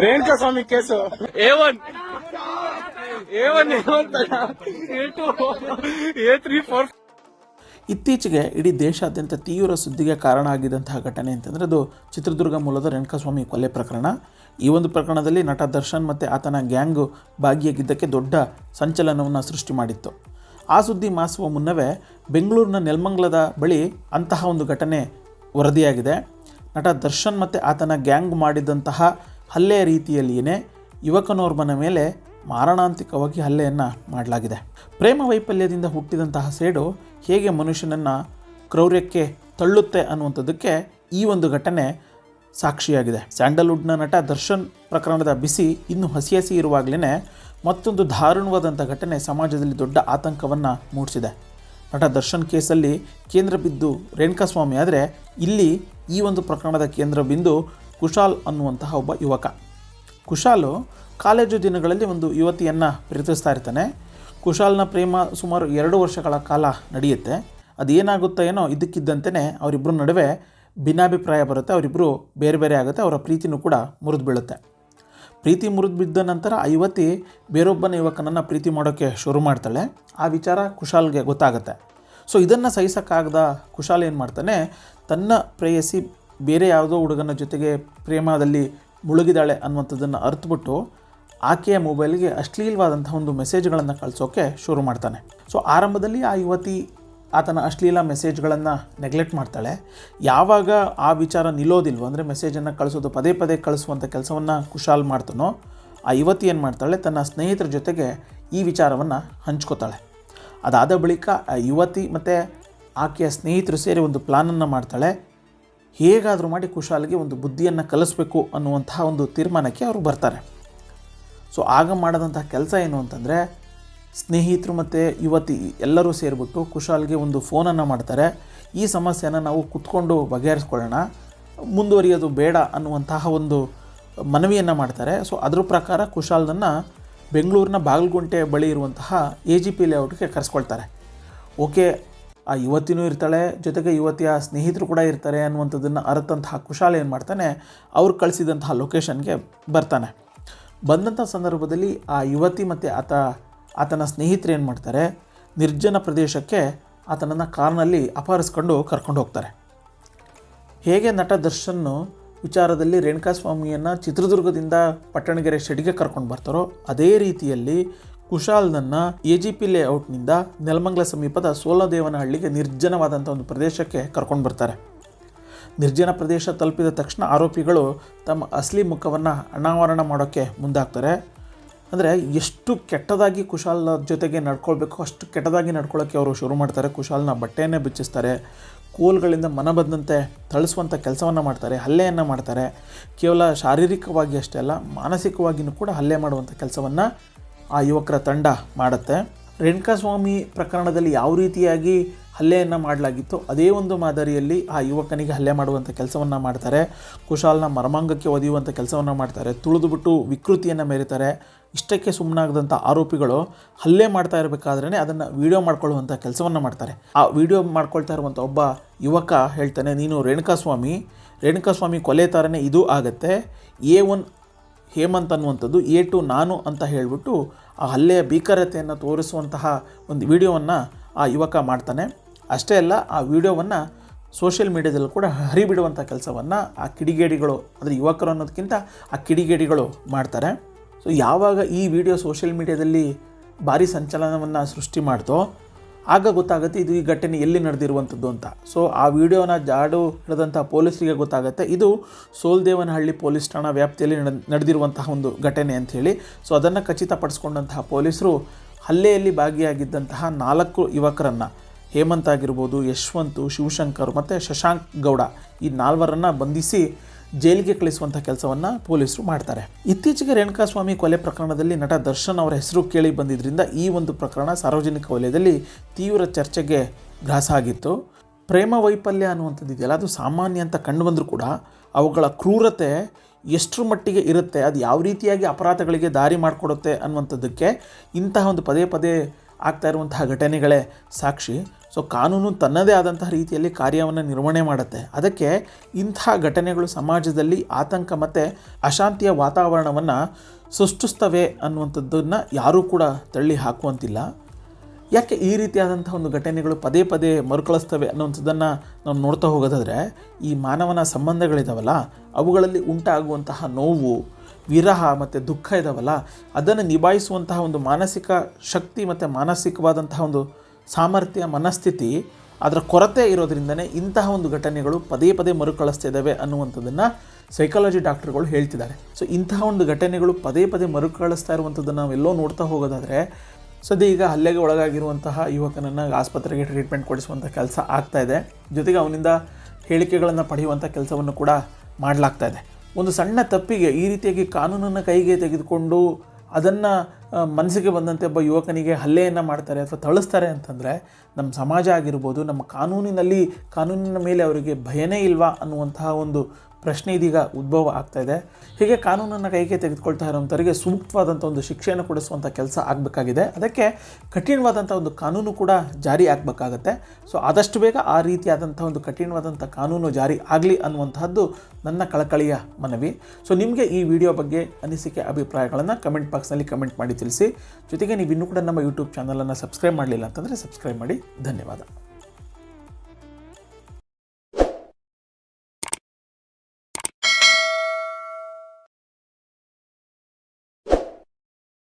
Renuka Swami case. A one A one A one A two A three four ಇತ್ತೀಚೆಗೆ ಇಡೀ ದೇಶಾದ್ಯಂತ ತೀವ್ರ ಸುದ್ದಿಗೆ ಕಾರಣ ಆಗಿದ್ದಂತಹ ಘಟನೆ ಅಂತಂದರೆ ಅದು ಚಿತ್ರದುರ್ಗ ಮೂಲದ ರೇಣುಕಾಸ್ವಾಮಿ ಕೊಲೆ ಪ್ರಕರಣ. ಈ ಒಂದು ಪ್ರಕರಣದಲ್ಲಿ ನಟ ದರ್ಶನ್ ಮತ್ತು ಆತನ ಗ್ಯಾಂಗ್ ಭಾಗಿಯಾಗಿದ್ದಕ್ಕೆ ದೊಡ್ಡ ಸಂಚಲನವನ್ನು ಸೃಷ್ಟಿ ಮಾಡಿತ್ತು. ಆ ಸುದ್ದಿ ಮಾಸುವ ಮುನ್ನವೇ ಬೆಂಗಳೂರಿನ ನೆಲ್ಮಂಗ್ಲದ ಬಳಿ ಅಂತಹ ಒಂದು ಘಟನೆ ವರದಿಯಾಗಿದೆ. ನಟ ದರ್ಶನ್ ಮತ್ತು ಆತನ ಗ್ಯಾಂಗ್ ಮಾಡಿದಂತಹ ಹಲ್ಲೆಯ ರೀತಿಯಲ್ಲಿಯೇ ಯುವಕನೋರ್ವನ ಮೇಲೆ ಮಾರಣಾಂತಿಕವಾಗಿ ಹಲ್ಲೆಯನ್ನು ಮಾಡಲಾಗಿದೆ. ಪ್ರೇಮ ವೈಫಲ್ಯದಿಂದ ಹುಟ್ಟಿದಂತಹ ಸೇಡು ಹೇಗೆ ಮನುಷ್ಯನನ್ನು ಕ್ರೌರ್ಯಕ್ಕೆ ತಳ್ಳುತ್ತೆ ಅನ್ನುವಂಥದ್ದಕ್ಕೆ ಈ ಒಂದು ಘಟನೆ ಸಾಕ್ಷಿಯಾಗಿದೆ. ಸ್ಯಾಂಡಲ್ವುಡ್ನ ನಟ ದರ್ಶನ್ ಪ್ರಕರಣದ ಬಿಸಿ ಇನ್ನೂ ಹಸಿ ಹಸಿ ಇರುವಾಗಲೇ ಮತ್ತೊಂದು ದಾರುಣವಾದಂಥ ಘಟನೆ ಸಮಾಜದಲ್ಲಿ ದೊಡ್ಡ ಆತಂಕವನ್ನು ಮೂಡಿಸಿದೆ. ನಟ ದರ್ಶನ್ ಕೇಸಲ್ಲಿ ಕೇಂದ್ರ ಬಿದ್ದು ರೇಣುಕಾಸ್ವಾಮಿ ಆದರೆ ಇಲ್ಲಿ ಈ ಒಂದು ಪ್ರಕರಣದ ಕೇಂದ್ರ ಬಿಂದು ಕುಶಾಲ್ ಅನ್ನುವಂತಹ ಒಬ್ಬ ಯುವಕ. ಕುಶಾಲು ಕಾಲೇಜು ದಿನಗಳಲ್ಲಿ ಒಂದು ಯುವತಿಯನ್ನು ಪ್ರೀತಿಸ್ತಾ ಇರ್ತಾನೆ. ಕುಶಾಲ್ನ ಪ್ರೇಮ ಸುಮಾರು ಎರಡು ವರ್ಷಗಳ ಕಾಲ ನಡೆಯುತ್ತೆ. ಅದೇನಾಗುತ್ತೋ ಏನೋ ಇದ್ದಕ್ಕಿದ್ದಂತೆಯೇ ಅವರಿಬ್ಬರ ನಡುವೆ ಭಿನ್ನಾಭಿಪ್ರಾಯ ಬರುತ್ತೆ ಅವರಿಬ್ಬರು ಬೇರೆ ಬೇರೆ ಆಗುತ್ತೆ, ಅವರ ಪ್ರೀತಿನೂ ಕೂಡ ಮುರಿದು ಬೀಳುತ್ತೆ. ಪ್ರೀತಿ ಮುರಿದು ಬಿದ್ದ ನಂತರ ಆ ಯುವತಿ ಬೇರೊಬ್ಬನ ಯುವಕನನ್ನು ಪ್ರೀತಿ ಮಾಡೋಕ್ಕೆ ಶುರು ಮಾಡ್ತಾಳೆ. ಆ ವಿಚಾರ ಕುಶಾಲ್ಗೆ ಗೊತ್ತಾಗುತ್ತೆ. ಸೊ ಇದನ್ನು ಸಹಿಸೋಕ್ಕಾಗದ ಕುಶಾಲ್ ಏನು ಮಾಡ್ತಾನೆ, ತನ್ನ ಪ್ರೇಯಸಿ ಬೇರೆ ಯಾವುದೋ ಹುಡುಗನ ಜೊತೆಗೆ ಪ್ರೇಮದಲ್ಲಿ ಮುಳುಗಿದಾಳೆ ಅನ್ನುವಂಥದ್ದನ್ನು ಅರ್ಥಬಿಟ್ಟು ಆಕೆಯ ಮೊಬೈಲ್ಗೆ ಅಶ್ಲೀಲವಾದಂಥ ಒಂದು ಮೆಸೇಜ್ಗಳನ್ನು ಕಳಿಸೋಕ್ಕೆ ಶುರು ಮಾಡ್ತಾನೆ. ಸೊ, ಆರಂಭದಲ್ಲಿ ಆ ಯುವತಿ ಆತನ ಅಶ್ಲೀಲ ಮೆಸೇಜ್ಗಳನ್ನು ನೆಗ್ಲೆಕ್ಟ್ ಮಾಡ್ತಾಳೆ. ಯಾವಾಗ ಆ ವಿಚಾರ ನಿಲ್ಲೋದಿಲ್ವೋ, ಅಂದರೆ ಮೆಸೇಜನ್ನು ಕಳಿಸೋದು ಪದೇ ಪದೇ ಕಳಿಸುವಂಥ ಕೆಲಸವನ್ನು ಕುಶಾಲ್ ಮಾಡ್ತಾನೋ, ಆ ಯುವತಿ ಏನು ಮಾಡ್ತಾಳೆ, ತನ್ನ ಸ್ನೇಹಿತರ ಜೊತೆಗೆ ಈ ವಿಚಾರವನ್ನು ಹಂಚ್ಕೋತಾಳೆ. ಅದಾದ ಬಳಿಕ ಆ ಯುವತಿ ಮತ್ತು ಆಕೆಯ ಸ್ನೇಹಿತರು ಸೇರಿ ಒಂದು ಪ್ಲಾನನ್ನು ಮಾಡ್ತಾಳೆ. ಹೇಗಾದರೂ ಮಾಡಿ ಕುಶಾಲ್ಗೆ ಒಂದು ಬುದ್ಧಿಯನ್ನು ಕಲಿಸ್ಬೇಕು ಅನ್ನುವಂತಹ ಒಂದು ತೀರ್ಮಾನಕ್ಕೆ ಅವರು ಬರ್ತಾರೆ. ಸೊ ಆಗ ಮಾಡಿದಂತಹ ಕೆಲಸ ಏನು ಅಂತಂದರೆ, ಸ್ನೇಹಿತರು ಮತ್ತು ಯುವತಿ ಎಲ್ಲರೂ ಸೇರಿಬಿಟ್ಟು ಕುಶಾಲ್ಗೆ ಒಂದು ಫೋನನ್ನು ಮಾಡ್ತಾರೆ. ಈ ಸಮಸ್ಯೆನ ನಾವು ಕುತ್ಕೊಂಡು ಬಗೆಹರಿಸ್ಕೊಳ್ಳೋಣ, ಮುಂದುವರಿಯೋದು ಬೇಡ ಅನ್ನುವಂತಹ ಒಂದು ಮನವಿಯನ್ನು ಮಾಡ್ತಾರೆ. ಸೊ ಅದ್ರ ಪ್ರಕಾರ ಕುಶಾಲ್ನನ್ನು ಬೆಂಗಳೂರಿನ ಬಾಗಲಗುಂಟೆ ಬಳಿ ಇರುವಂತಹ ಎ ಜಿ ಪಿ ಲೇಔಟ್ಗೆ ಕರೆಸ್ಕೊಳ್ತಾರೆ. ಓಕೆ ಆ ಯುವತಿನೂ ಇರ್ತಾಳೆ, ಜೊತೆಗೆ ಯುವತಿಯ ಸ್ನೇಹಿತರು ಕೂಡ ಇರ್ತಾರೆ ಅನ್ನುವಂಥದ್ದನ್ನು ಅರತಂತಹ ಕುಶಾಲ ಏನು ಮಾಡ್ತಾನೆ, ಅವ್ರು ಕಳಿಸಿದಂತಹ ಲೊಕೇಶನ್ಗೆ ಬರ್ತಾನೆ. ಬಂದಂಥ ಸಂದರ್ಭದಲ್ಲಿ ಆ ಯುವತಿ ಮತ್ತು ಆತ, ಆತನ ಸ್ನೇಹಿತರು ಏನು ಮಾಡ್ತಾರೆ, ನಿರ್ಜನ ಪ್ರದೇಶಕ್ಕೆ ಆತನನ್ನು ಕಾರ್ನಲ್ಲಿ ಅಪಹರಿಸ್ಕೊಂಡು ಕರ್ಕೊಂಡು ಹೋಗ್ತಾರೆ. ಹೇಗೆ ನಟ ದರ್ಶನ್ನು ವಿಚಾರದಲ್ಲಿ ರೇಣುಕಾಸ್ವಾಮಿಯನ್ನು ಚಿತ್ರದುರ್ಗದಿಂದ ಪಟ್ಟಣಗೆರೆ ಶೆಡ್ಗೆ ಕರ್ಕೊಂಡು ಬರ್ತಾರೋ, ಅದೇ ರೀತಿಯಲ್ಲಿ ಕುಶಾಲ್ನನ್ನು ಎ ಜಿ ಪಿ ಲೇಔಟ್ನಿಂದ ನೆಲಮಂಗಲ ಸಮೀಪದ ಸೋಲದೇವನಹಳ್ಳಿಗೆ ನಿರ್ಜನವಾದಂಥ ಒಂದು ಪ್ರದೇಶಕ್ಕೆ ಕರ್ಕೊಂಡು ಬರ್ತಾರೆ. ನಿರ್ಜನ ಪ್ರದೇಶ ತಲುಪಿದ ತಕ್ಷಣ ಆರೋಪಿಗಳು ತಮ್ಮ ಅಸಲಿ ಮುಖವನ್ನು ಅನಾವರಣ ಮಾಡೋಕ್ಕೆ ಮುಂದಾಗ್ತಾರೆ. ಅಂದರೆ ಎಷ್ಟು ಕೆಟ್ಟದಾಗಿ ಕುಶಾಲ್ ಜೊತೆಗೆ ನಡ್ಕೊಳ್ಬೇಕು, ಅಷ್ಟು ಕೆಟ್ಟದಾಗಿ ನಡ್ಕೊಳ್ಳೋಕ್ಕೆ ಅವರು ಶುರು ಮಾಡ್ತಾರೆ. ಕುಶಾಲ್ನ ಬಟ್ಟೆಯನ್ನೇ ಬಿಚ್ಚಿಸ್ತಾರೆ, ಕೋಲ್ಗಳಿಂದ ಮನ ಬಂದಂತೆ ಥಳಿಸುವಂಥ ಕೆಲಸವನ್ನು ಮಾಡ್ತಾರೆ, ಹಲ್ಲೆಯನ್ನು ಮಾಡ್ತಾರೆ. ಕೇವಲ ಶಾರೀರಿಕವಾಗಿ ಅಷ್ಟೇ ಅಲ್ಲ ಮಾನಸಿಕವಾಗಿಯೂ ಕೂಡ ಹಲ್ಲೆ ಮಾಡುವಂಥ ಕೆಲಸವನ್ನು ಆ ಯುವಕರ ತಂಡ ಮಾಡುತ್ತೆ. ರೇಣುಕಾಸ್ವಾಮಿ ಪ್ರಕರಣದಲ್ಲಿ ಯಾವ ರೀತಿಯಾಗಿ ಹಲ್ಲೆಯನ್ನು ಮಾಡಲಾಗಿತ್ತು ಅದೇ ಒಂದು ಮಾದರಿಯಲ್ಲಿ ಆ ಯುವಕನಿಗೆ ಹಲ್ಲೆ ಮಾಡುವಂಥ ಕೆಲಸವನ್ನು ಮಾಡ್ತಾರೆ. ಕುಶಾಲ್ನ ಮರಮಾಂಗಕ್ಕೆ ಒದೆಯುವಂಥ ಕೆಲಸವನ್ನು ಮಾಡ್ತಾರೆ. ತುಳಿದುಬಿಟ್ಟು ವಿಕೃತಿಯನ್ನು ಮೆರೀತಾರೆ. ಇಷ್ಟಕ್ಕೆ ಸುಮ್ಮನಾಗದಂಥ ಆರೋಪಿಗಳು ಹಲ್ಲೆ ಮಾಡ್ತಾ ಇರಬೇಕಾದ್ರೇ ಅದನ್ನು ವಿಡಿಯೋ ಮಾಡ್ಕೊಳ್ಳುವಂಥ ಕೆಲಸವನ್ನು ಮಾಡ್ತಾರೆ. ಆ ವಿಡಿಯೋ ಮಾಡ್ಕೊಳ್ತಾ ಇರುವಂಥ ಒಬ್ಬ ಯುವಕ ಹೇಳ್ತಾನೆ, ನೀನು ರೇಣುಕಾಸ್ವಾಮಿ ರೇಣುಕಾಸ್ವಾಮಿ ಕೊಲೆ ಥರನೇ ಇದು ಆಗತ್ತೆ. ಎ ಒನ್ ಹೇಮಂತ್ ಅನ್ನುವಂಥದ್ದು, ಎ ಟು ನಾನು ಅಂತ ಹೇಳಿಬಿಟ್ಟು ಆ ಹಲ್ಲೆಯ ಭೀಕರತೆಯನ್ನು ತೋರಿಸುವಂತಹ ಒಂದು ವಿಡಿಯೋವನ್ನು ಆ ಯುವಕ ಮಾಡ್ತಾನೆ. ಅಷ್ಟೇ ಅಲ್ಲ, ಆ ವಿಡಿಯೋವನ್ನು ಸೋಷಿಯಲ್ ಮೀಡ್ಯಾದಲ್ಲೂ ಕೂಡ ಹರಿಬಿಡುವಂಥ ಕೆಲಸವನ್ನು ಆ ಕಿಡಿಗೇಡಿಗಳು, ಅಂದರೆ ಯುವಕರು ಅನ್ನೋದಕ್ಕಿಂತ ಆ ಕಿಡಿಗೇಡಿಗಳು ಮಾಡ್ತಾರೆ. ಸೊ ಯಾವಾಗ ಈ ವಿಡಿಯೋ ಸೋಷಿಯಲ್ ಮೀಡ್ಯಾದಲ್ಲಿ ಭಾರಿ ಸಂಚಲನವನ್ನು ಸೃಷ್ಟಿ ಮಾಡ್ತೋ ಆಗ ಗೊತ್ತಾಗುತ್ತೆ ಇದು ಈ ಘಟನೆ ಎಲ್ಲಿ ನಡೆದಿರುವಂಥದ್ದು ಅಂತ. ಸೊ ಆ ವಿಡಿಯೋನ ಜಾಡು ಹಿಡಿದಂಥ ಪೊಲೀಸರಿಗೆ ಗೊತ್ತಾಗುತ್ತೆ, ಇದು ಸೋಲ್ದೇವನಹಳ್ಳಿ ಪೊಲೀಸ್ ಠಾಣಾ ವ್ಯಾಪ್ತಿಯಲ್ಲಿ ನಡೆ, ನಡೆದಿರುವಂತಹ ಒಂದು ಘಟನೆ ಅಂಥೇಳಿ ಸೊ ಅದನ್ನು ಖಚಿತಪಡಿಸ್ಕೊಂಡಂತಹ ಪೊಲೀಸರು ಹಲ್ಲೆಯಲ್ಲಿ ಭಾಗಿಯಾಗಿದ್ದಂತಹ ನಾಲ್ಕು ಯುವಕರನ್ನು, ಹೇಮಂತ್ ಆಗಿರ್ಬೋದು, ಯಶವಂತು, ಶಿವಶಂಕರ್ ಮತ್ತು ಶಶಾಂಕ್ ಗೌಡ, ಈ ನಾಲ್ವರನ್ನು ಬಂಧಿಸಿ ಜೈಲಿಗೆ ಕಳಿಸುವಂಥ ಕೆಲಸವನ್ನು ಪೊಲೀಸರು ಮಾಡ್ತಾರೆ. ಇತ್ತೀಚೆಗೆ ರೇಣುಕಾಸ್ವಾಮಿ ಕೊಲೆ ಪ್ರಕರಣದಲ್ಲಿ ನಟ ದರ್ಶನ್ ಅವರ ಹೆಸರು ಕೇಳಿ ಬಂದಿದ್ದರಿಂದ ಈ ಒಂದು ಪ್ರಕರಣ ಸಾರ್ವಜನಿಕ ವಲಯದಲ್ಲಿ ತೀವ್ರ ಚರ್ಚೆಗೆ ಗ್ರಾಸ ಆಗಿತ್ತು. ಪ್ರೇಮ ವೈಫಲ್ಯ ಅನ್ನುವಂಥದ್ದು ಇದೆಯಲ್ಲ, ಅದು ಸಾಮಾನ್ಯ ಅಂತ ಕಂಡು ಬಂದರೂ ಕೂಡ ಅವುಗಳ ಕ್ರೂರತೆ ಎಷ್ಟರ ಮಟ್ಟಿಗೆ ಇರುತ್ತೆ, ಅದು ಯಾವ ರೀತಿಯಾಗಿ ಅಪರಾಧಗಳಿಗೆ ದಾರಿ ಮಾಡಿಕೊಡುತ್ತೆ ಅನ್ನುವಂಥದ್ದಕ್ಕೆ ಇಂತಹ ಒಂದು ಪದೇ ಪದೇ ಆಗ್ತಾ ಇರುವಂತಹ ಘಟನೆಗಳೇ ಸಾಕ್ಷಿ. ಸೊ ಕಾನೂನು ತನ್ನದೇ ಆದಂತಹ ರೀತಿಯಲ್ಲಿ ಕಾರ್ಯವನ್ನು ನಿರ್ವಹಣೆ ಮಾಡುತ್ತೆ. ಅದಕ್ಕೆ ಇಂಥ ಘಟನೆಗಳು ಸಮಾಜದಲ್ಲಿ ಆತಂಕ ಮತ್ತು ಅಶಾಂತಿಯ ವಾತಾವರಣವನ್ನು ಸೃಷ್ಟಿಸ್ತವೆ ಅನ್ನುವಂಥದ್ದನ್ನು ಯಾರೂ ಕೂಡ ತಳ್ಳಿ ಹಾಕುವಂತಿಲ್ಲ. ಯಾಕೆ ಈ ರೀತಿಯಾದಂಥ ಒಂದು ಘಟನೆಗಳು ಪದೇ ಪದೇ ಮರುಕಳಿಸ್ತವೆ ಅನ್ನುವಂಥದ್ದನ್ನು ನಾವು ನೋಡ್ತಾ ಹೋಗೋದಾದರೆ, ಈ ಮಾನವನ ಸಂಬಂಧಗಳಿದಾವಲ್ಲ, ಅವುಗಳಲ್ಲಿ ಉಂಟಾಗುವಂತಹ ನೋವು, ವಿರಹ ಮತ್ತು ದುಃಖ ಇದಾವಲ್ಲ, ಅದನ್ನು ನಿಭಾಯಿಸುವಂತಹ ಒಂದು ಮಾನಸಿಕ ಶಕ್ತಿ ಮತ್ತು ಮಾನಸಿಕವಾದಂತಹ ಒಂದು ಸಾಮರ್ಥ್ಯ, ಮನಸ್ಥಿತಿ, ಅದರ ಕೊರತೆ ಇರೋದ್ರಿಂದನೇ ಇಂತಹ ಒಂದು ಘಟನೆಗಳು ಪದೇ ಪದೇ ಮರುಕಳಿಸ್ತಾ ಇದ್ದಾವೆ ಅನ್ನುವಂಥದ್ದನ್ನು ಸೈಕಾಲಜಿ ಡಾಕ್ಟರ್ಗಳು ಹೇಳ್ತಿದ್ದಾರೆ. ಸೊ ಇಂತಹ ಒಂದು ಘಟನೆಗಳು ಪದೇ ಪದೇ ಮರುಕಳಿಸ್ತಾ ಇರುವಂಥದ್ದನ್ನು ನಾವೆಲ್ಲೋ ನೋಡ್ತಾ ಹೋಗೋದಾದರೆ, ಸದ್ಯ ಈಗ ಹಲ್ಲೆಗೆ ಒಳಗಾಗಿರುವಂತಹ ಯುವಕನನ್ನು ಆಸ್ಪತ್ರೆಗೆ ಟ್ರೀಟ್ಮೆಂಟ್ ಕೊಡಿಸುವಂಥ ಕೆಲಸ ಆಗ್ತಾ ಇದೆ. ಜೊತೆಗೆ ಅವನಿಂದ ಹೇಳಿಕೆಗಳನ್ನು ಪಡೆಯುವಂಥ ಕೆಲಸವನ್ನು ಕೂಡ ಮಾಡಲಾಗ್ತಾ ಇದೆ. ಒಂದು ಸಣ್ಣ ತಪ್ಪಿಗೆ ಈ ರೀತಿಯಾಗಿ ಕಾನೂನನ್ನು ಕೈಗೆ ತೆಗೆದುಕೊಂಡು ಅದನ್ನು ಮನಸ್ಸಿಗೆ ಬಂದಂತೆ ಒಬ್ಬ ಯುವಕನಿಗೆ ಹಲ್ಲೆಯನ್ನು ಮಾಡ್ತಾರೆ ಅಥವಾ ಥಳಿಸ್ತಾರೆ ಅಂತಂದರೆ ನಮ್ಮ ಸಮಾಜ ಆಗಿರ್ಬೋದು, ನಮ್ಮ ಕಾನೂನಿನಲ್ಲಿ, ಕಾನೂನಿನ ಮೇಲೆ ಅವರಿಗೆ ಭಯನೇ ಇಲ್ವಾ ಅನ್ನುವಂತಹ ಒಂದು ಪ್ರಶ್ನೆ ಇದೀಗ ಉದ್ಭವ ಆಗ್ತಾ ಇದೆ. ಹೀಗೆ ಕಾನೂನನ್ನು ಕೈಗೆ ತೆಗೆದುಕೊಳ್ತಾ ಇರೋಂಥವರಿಗೆ ಸೂಕ್ತವಾದಂಥ ಒಂದು ಶಿಕ್ಷೆಯನ್ನು ಕೊಡಿಸುವಂಥ ಕೆಲಸ ಆಗಬೇಕಾಗಿದೆ. ಅದಕ್ಕೆ ಕಠಿಣವಾದಂಥ ಒಂದು ಕಾನೂನು ಕೂಡ ಜಾರಿ ಆಗಬೇಕಾಗತ್ತೆ. ಸೊ ಆದಷ್ಟು ಬೇಗ ಆ ರೀತಿಯಾದಂಥ ಒಂದು ಕಠಿಣವಾದಂಥ ಕಾನೂನು ಜಾರಿ ಆಗಲಿ ಅನ್ನುವಂತಹದ್ದು ನನ್ನ ಕಳಕಳಿಯ ಮನವಿ. ಸೊ ನಿಮಗೆ ಈ ವಿಡಿಯೋ ಬಗ್ಗೆ ಅನಿಸಿಕೆ, ಅಭಿಪ್ರಾಯಗಳನ್ನು ಕಮೆಂಟ್ ಬಾಕ್ಸ್ನಲ್ಲಿ ಕಮೆಂಟ್ ಮಾಡಿ ತಿಳಿಸಿ. ಜೊತೆಗೆ ನೀವು ಇನ್ನೂ ಕೂಡ ನಮ್ಮ ಯೂಟ್ಯೂಬ್ ಚಾನಲನ್ನು ಸಬ್ಸ್ಕ್ರೈಬ್ ಮಾಡಲಿಲ್ಲ ಅಂತಂದರೆ ಸಬ್ಸ್ಕ್ರೈಬ್ ಮಾಡಿ. ಧನ್ಯವಾದ.